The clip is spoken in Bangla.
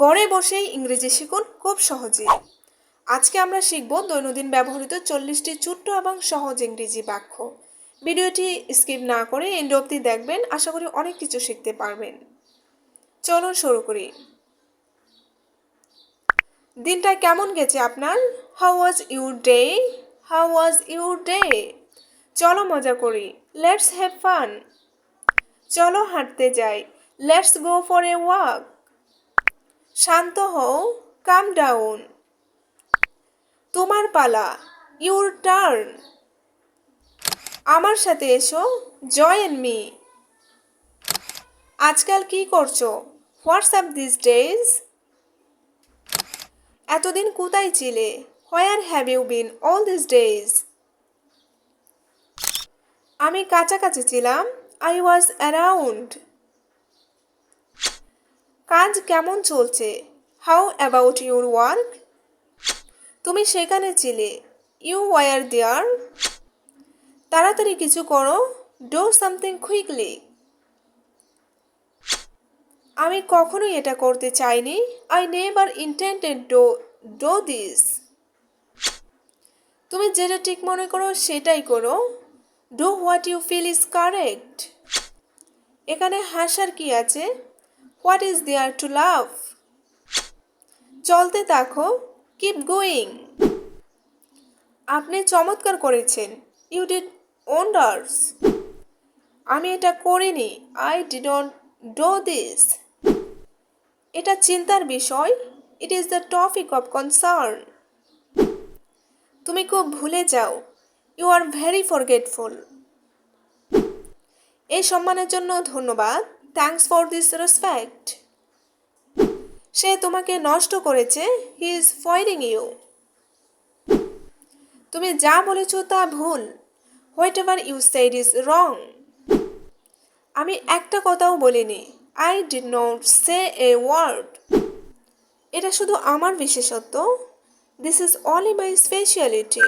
ঘরে বসেই ইংরেজি শিখুন খুব সহজে আজকে আমরা শিখব দৈনন্দিন ব্যবহৃত চল্লিশটি ছোট্ট এবং সহজ ইংরেজি বাক্য। ভিডিওটি স্কিপ না করে এন্ড অবধি দেখবেন, আশা করি অনেক কিছু শিখতে পারবেন। চলুন শুরু করি। দিনটা কেমন গেছে আপনার? How was your day how was your day চলো মজা করি। লেটস হ্যাভ ফান চলো হাঁটতে যাই। Let's go for a walk শান্ত হও কাম ডাউন তোমার পালা ইউর টার্ন আমার সাথে এসো জয়েন মি আজকাল কি করছ? হোয়াটসঅ্যাপ দিস ডেজ এতদিন কোথায় ছিলে? Where have you been all this days আমি কাছাকাছি ছিলাম আই ওয়াজ অ্যারাউন্ড কাজ কেমন চলছে? হাউ অ্যাবাউট ইউর ওয়ার্ক তুমি সেখানে ছিলে। ইউ ওয়ার দেয়ার তাড়াতাড়ি কিছু করো। ডো সামথিং কুইকলি আমি কখনোই এটা করতে চাইনি। I never intended do do this তুমি যেটা ঠিক মনে করো সেটাই করো। Do what you feel is correct এখানে হাসার কি আছে? What is there to love চলতে থাকো কিপ গোয়িং আপনি চমৎকার করেছেন। ইউ ডিড ওন্ডার্স আমি এটা করিনি। আই ডিডন্ট ডো দিস এটা চিন্তার বিষয়। It is the topic of concern তুমি খুব ভুলে যাও। ইউ আর ভেরি ফরগেটফুল এই সম্মানের জন্য ধন্যবাদ। থ্যাঙ্কস ফর দিস রেসপেক্ট সে তোমাকে নষ্ট করেছে। হি ইজ ফয়েরিং ইউ তুমি যা বলেছ তা ভুল। Whatever you said is wrong আমি একটা কথাও বলিনি। I did not say a word এটা শুধু আমার বিশেষত্ব। This is only my speciality